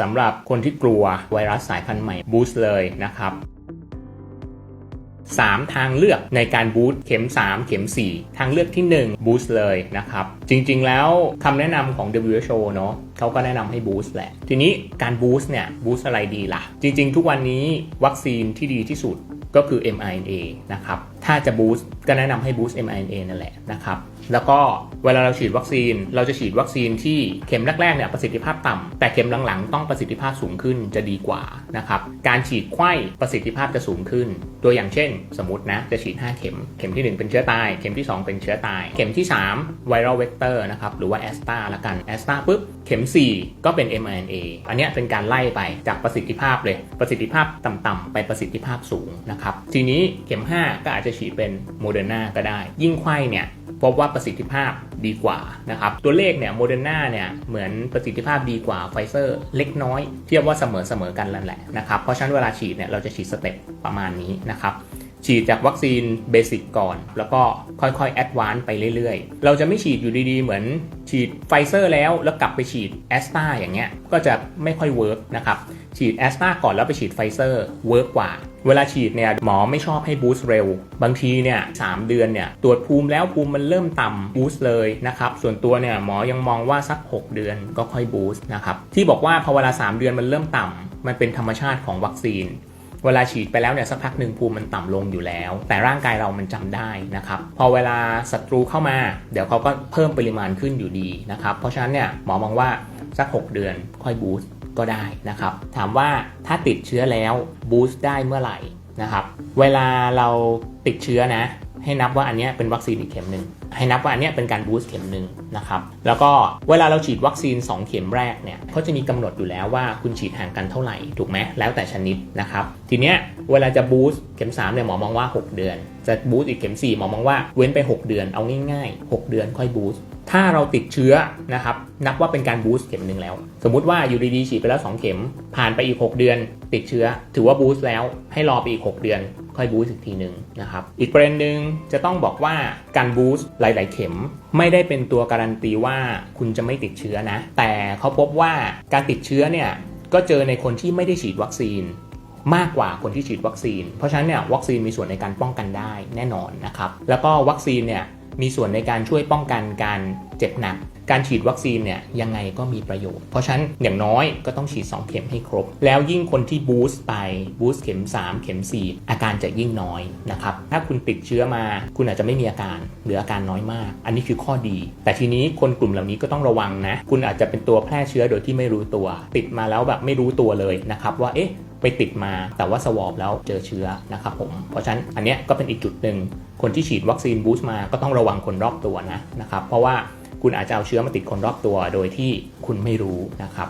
สำหรับคนที่กลัวไวรัสสายพันธุ์ใหม่บูสต์เลยนะครับ 3 ทางเลือกในการบูสต์เข็ม 3 เข็ม 4 ทางเลือกที่ 1 บูสต์เลยนะครับ จริงๆแล้วคำแนะนำของ WHO เนอะเขาก็แนะนำให้บูสต์แหละ ทีนี้การบูสต์เนี่ยบูสต์อะไรดีล่ะ จริง ๆ ทุกวันนี้วัคซีนที่ดีที่สุดก็คือ mRNA นะครับ ถ้าจะบูสต์ก็แนะนำให้บูสต์ mRNA นั่นแหละนะครับ แล้วก็เวลาเราฉีดวัคซีน เราจะฉีดวัคซีนที่เข็มแรกๆเนี่ยประสิทธิภาพต่ำแต่เข็มหลังๆ ต้องประสิทธิภาพสูงขึ้นจะดีกว่านะครับการฉีดไข้ประสิทธิภาพจะสูงขึ้น ตัวอย่างเช่น สมมตินะจะฉีด 5 เข็ม เข็มที่ 1 เป็นเชื้อตาย เข็มที่ 2 เป็นเชื้อตาย เข็มที่ 3 ไวรัลเวกเตอร์นะครับหรือว่าแอสตาละกันแอสตาปุ๊บเข็ม 4 ก็เป็น mRNA อันนี้เป็นการไล่ไปจากประสิทธิภาพเลยประสิทธิภาพต่ำๆไปประสิทธิภาพสูงนะครับทีนี้เข็ม 5 ก็อาจจะฉีดเป็นโมเดอร์นาก็ได้ ยิ่งไข้เนี่ย พบว่าประสิทธิภาพดีกว่านะครับตัวเลขเนี่ยโมเดอร์นาเนี่ยเหมือนประสิทธิภาพดีกว่าไฟเซอร์เล็กน้อย เทียบว่าเสมอเสมอกันนั่นแหละนะครับเพราะฉะนั้นเวลาฉีดเนี่ยเราจะฉีดสเต็ปประมาณนี้นะครับฉีดจากวัคซีนเบสิกก่อน แล้วก็ค่อยๆแอดวานซ์ไปเรื่อยๆ เราจะไม่ฉีดอยู่ดีๆ เหมือน ฉีดไฟเซอร์แล้วแล้วกลับไปฉีดแอสตราอย่างเงี้ยก็จะไม่ค่อยเวิร์กนะครับฉีดแอสตราก่อนแล้วไปฉีดไฟเซอร์เวิร์กกว่า เวลาฉีดเนี่ยหมอไม่ชอบให้บูสต์เร็ว บางทีเนี่ยสามเดือนเนี่ยตรวจภูมิแล้วภูมิมันเริ่มต่ำบูสต์เลยนะครับส่วนตัวเนี่ยหมอยังมองว่าสัก 6 เดือนก็ค่อยบูสต์นะครับที่บอกว่าพอเวลา 3 เดือนมันเริ่มต่ำมันเป็นธรรมชาติของวัคซีน เวลาฉีดไปแล้วเนี่ยสักพักหนึ่งภูมิมันต่ำลงอยู่แล้ว แต่ร่างกายเรามันจำได้นะครับพอเวลาศัตรูเข้ามา เดี๋ยวเขาก็เพิ่มปริมาณขึ้นอยู่ดีนะครับเพราะฉะนั้นเนี่ยหมอมองว่าสัก 6 เดือนค่อยบูสต์ก็ได้นะครับถามว่าถ้าติดเชื้อแล้วบูสต์ได้เมื่อไหร่นะครับเวลาเราติดเชื้อนะให้นับว่าอันนี้เป็นวัคซีนอีกเข็มหนึ่ง ให้นับว่าอันนี้เป็นการบูสต์เข็มหนึ่งนะครับ แล้วก็เวลาเราฉีดวัคซีน 2 เข็มแรกเนี่ยเขาจะมีกำหนดอยู่แล้วว่าคุณฉีดห่างกันเท่าไหร่ถูกไหมแล้วแต่ชนิดนะครับ ทีเนี้ยเวลาจะบูสต์เข็ม3เนี่ยหมอมองว่า 6 เดือน จะบูสต์อีกเข็ม 4 หมอมองว่าเว้นไป 6 เดือนเอาง่ายๆ 6 เดือนค่อยบูสต์ถ้าเราติดเชื้อนะครับนับว่าเป็นการบูสต์เข็มหนึ่งแล้ว สมมุติว่าอยู่ดีๆฉีดไปแล้ว 2 เข็ม ผ่านไปอีก 6 เดือน ติดเชื้อ ถือว่าบูสต์แล้วให้รอไปอีก 6 เดือน ค่อยบูสต์อีกทีหนึ่งนะครับอีกประเด็นหนึ่งจะต้องบอกว่าการบูสต์หลาย ๆ เข็ม ไม่ได้เป็นตัวการันตีว่าคุณจะไม่ติดเชื้อนะ แต่เขาพบว่าการติดเชื้อเนี่ยก็เจอในคนที่ไม่ได้ฉีดวัคซีนมากกว่าคนที่ฉีดวัคซีน เพราะฉะนั้นเนี่ยวัคซีนมีส่วนในการป้องกันได้แน่นอนนะครับ แล้วก็วัคซีนเนี่ย มีส่วนในการช่วยป้องกันการเจ็บหนัก การฉีดวัคซีนเนี่ยยังไงก็มีประโยชน์ เพราะฉะนั้นอย่างน้อยก็ต้องฉีด 2 เข็มให้ครบ แล้วยิ่งคนที่บูสต์ไปบูสต์เข็ม 3 เข็ม 4 อาการจะยิ่งน้อยนะครับ ถ้าคุณติดเชื้อมา คุณอาจจะไม่มีอาการหรืออาการน้อยมาก อันนี้คือข้อดี แต่ทีนี้คนกลุ่มเหล่านี้ก็ต้องระวังนะ คุณอาจจะเป็นตัวแพร่เชื้อโดยที่ไม่รู้ตัว ติดมาแล้วแบบไม่รู้ตัวเลยนะครับว่าเอ๊ะ ไปติดมาแต่ว่าสวอปแล้วเจอเชื้อนะครับผม เพราะฉะนั้นอันเนี้ยก็เป็นอีกจุดหนึ่ง คนที่ฉีดวัคซีนบูสต์มาก็ต้องระวังคนรอบตัวนะนะครับ เพราะว่าคุณอาจจะเอาเชื้อมาติดคนรอบตัวโดยที่คุณไม่รู้นะครับ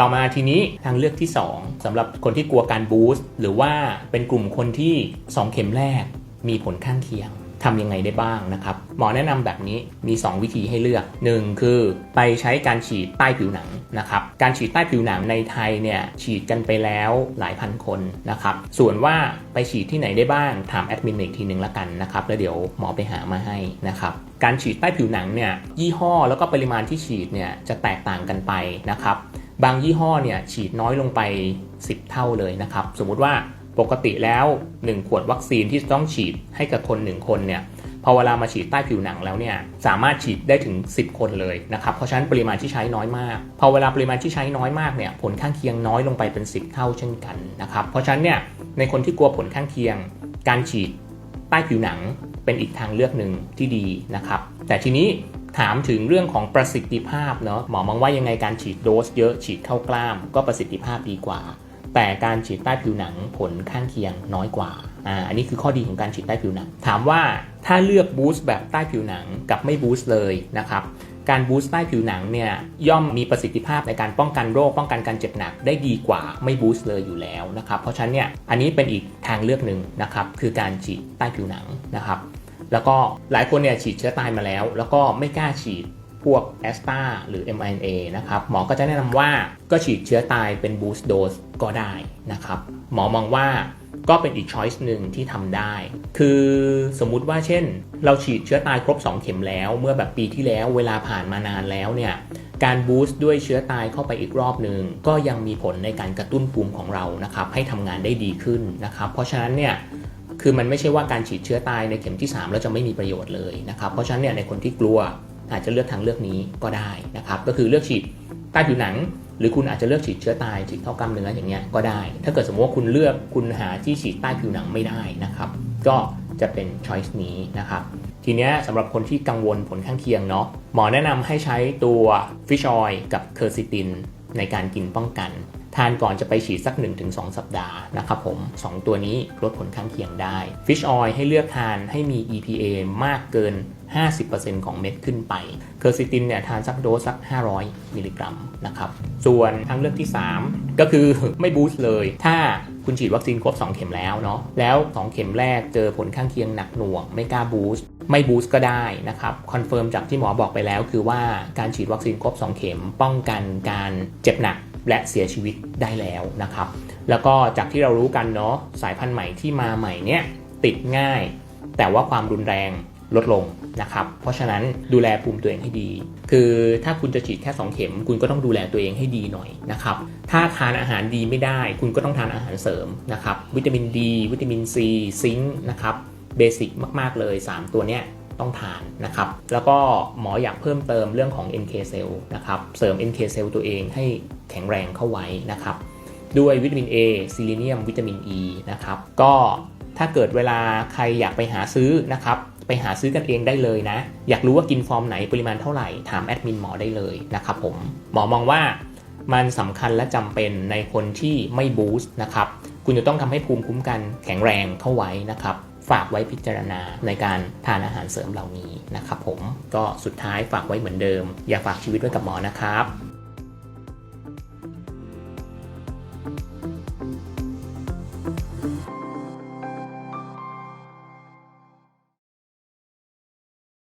ต่อมาทีนี้ทางเลือกที่ 2สำหรับคนที่กลัวการบูสต์หรือว่าเป็นกลุ่มคนที่ 2 เข็มแรกมีผลข้างเคียง ทำยังไงได้บ้างนะครับ หมอแนะนำแบบนี้มี 2 วิธีให้เลือก 1 คือไปใช้การฉีดใต้ผิวหนังนะครับ การฉีดใต้ผิวหนังในไทยเนี่ยฉีดกันไปแล้วหลายพันคนนะครับ ส่วนว่าไปฉีดที่ไหนได้บ้างถามแอดมินอีกทีหนึ่งละกันนะครับ แล้วเดี๋ยวหมอไปหามาให้นะครับการฉีดใต้ผิวหนังเนี่ยยี่ห้อแล้วก็ปริมาณที่ฉีดเนี่ยจะแตกต่างกันไปนะครับ บางยี่ห้อเนี่ยฉีดน้อยลงไป 10 เท่าเลยนะครับ สมมุติว่า ปกติแล้ว 1 ขวดวัคซีนที่ต้องฉีดให้กับคน 1 คนเนี่ยพอเวลามาฉีดใต้ผิวหนังแล้วเนี่ยสามารถฉีดได้ถึง 10 คนเลยนะครับเพราะฉะนั้นปริมาณที่ใช้น้อยมาก พอเวลาปริมาณที่ใช้น้อยมากเนี่ยผลข้างเคียงน้อยลงไปเป็น 10 เท่าเช่นกันนะครับเพราะฉะนั้นเนี่ยในคนที่กลัวผลข้างเคียง การฉีดใต้ผิวหนังเป็นอีกทางเลือกหนึ่งที่ดีนะครับแต่ทีนี้ถามถึงเรื่องของประสิทธิภาพเนาะหมอมองว่ายังไงการฉีดโดสเยอะฉีดเข้ากล้าม ก็ประสิทธิภาพดีกว่า แต่การฉีดใต้ผิวหนังผลข้างเคียงน้อยกว่าอ่าอันนี้คือข้อดีของการฉีดใต้ผิวหนัง ถามว่าถ้าเลือกบูสต์แบบใต้ผิวหนังกับไม่บูสต์เลยนะครับการบูสต์ใต้ผิวหนังเนี่ยย่อมมีประสิทธิภาพในการป้องกันโรคป้องกันการเจ็บหนักได้ดีกว่าไม่บูสต์เลยอยู่แล้วนะครับเพราะฉะนั้นเนี่ยอันนี้เป็นอีกทางเลือกหนึ่งนะครับคือการฉีดใต้ผิวหนังนะครับแล้วก็หลายคนเนี่ยฉีดเชื้อตายมาแล้ว แล้วก็ไม่กล้าฉีด พวกแอสตาหรือ mRNA นะครับหมอก็จะแนะนำว่าก็ฉีดเชื้อตายเป็นบูสต์โดสก็ได้นะครับหมอมองว่าก็เป็นอีกช้อยส์หนึ่งที่ทำได้ คือสมมุติว่าเช่น เราฉีดเชื้อตายครบ 2 เข็มแล้ว เมื่อแบบปีที่แล้วเวลาผ่านมานานแล้วเนี่ยการบูสต์ด้วยเชื้อตายเข้าไปอีกรอบหนึ่งก็ยังมีผลในการกระตุ้นภูมิของเรานะครับให้ทำงานได้ดีขึ้นนะครับเพราะฉะนั้นเนี่ยคือมันไม่ใช่ว่าการฉีดเชื้อตายในเข็มที่ 3 แล้วจะไม่มีประโยชน์เลยนะครับเพราะฉะนั้นเนี่ยในคนที่กลัว อาจจะเลือกทางเลือกนี้ก็ได้นะครับก็คือเลือกฉีดใต้ผิวหนัง หรือคุณอาจจะเลือกฉีดเชื้อตายฉีดเข้ากล้ามเนื้ออย่างเงี้ยก็ได้ ถ้าเกิดสมมติว่าคุณเลือกคุณหาที่ฉีดใต้ผิวหนังไม่ได้นะครับก็จะเป็น choice นี้นะครับทีเนี้ยสำหรับคนที่กังวลผลข้างเคียงเนาะหมอแนะนำให้ใช้ตัว fish oil กับ quercetin ในการกินป้องกัน ทานก่อนจะไปฉีดสัก 1-2 สัปดาห์นะครับผม 2 ตัวนี้ลดผลข้างเคียงได้ Fish Oil ให้เลือกทานให้มี EPA มากเกิน 50%ของเม็ดขึ้นไป เคอร์ซิตินเนี่ยทานสักโดสสัก 500 มิลลิกรัมนะครับ ส่วนทางเลือกที่ 3 ก็คือไม่บูสต์เลย ถ้าคุณฉีดวัคซีนครบ 2 เข็มแล้วเนาะ แล้ว 2 เข็มแรกเจอผลข้างเคียงหนักหน่วง ไม่กล้าบูสต์ ไม่บูสต์ก็ได้นะครับ คอนเฟิร์มจากที่หมอบอกไปแล้วคือว่าการฉีดวัคซีนครบ 2 เข็มป้องกันการเจ็บหนักและเสียชีวิตได้แล้วนะครับ แล้วก็จากที่เรารู้กันเนาะสายพันธุ์ใหม่ที่มาใหม่เนี่ยติดง่าย แต่ว่าความรุนแรง ลดลงนะครับ เพราะฉะนั้นดูแลภูมิตัวเองให้ดี คือถ้าคุณจะฉีดแค่ 2 เข็ม คุณก็ต้องดูแลตัวเองให้ดีหน่อยนะครับ ถ้าทานอาหารดีไม่ได้ คุณก็ต้องทานอาหารเสริมนะครับ วิตามินดี วิตามินซีซิงค์นะครับ เบสิกมาก ๆ เลย 3 ตัวเนี้ยต้องทานนะครับ แล้วก็หมออยากเพิ่มเติมเรื่องของ NK cell นะครับ เสริม NK cell ตัวเองให้แข็งแรงเข้าไว้นะครับ ด้วยวิตามิน A ซิลิเนียม วิตามิน E นะครับ ก็ถ้าเกิดเวลาใครอยากไปหาซื้อนะครับ ไปหาซื้อกันเองได้เลยนะ อยากรู้ว่ากินฟอร์มไหนปริมาณเท่าไหร่ถามแอดมินหมอได้เลยนะครับผมหมอมองว่ามันสำคัญและจำเป็นในคนที่ไม่บูสต์นะครับ คุณจะต้องทำให้ภูมิคุ้มกันแข็งแรงเข้าไว้นะครับ ฝากไว้พิจารณาในการทานอาหารเสริมเหล่านี้นะครับผมก็สุดท้ายฝากไว้เหมือนเดิม อย่าฝากชีวิตไว้กับหมอนะครับ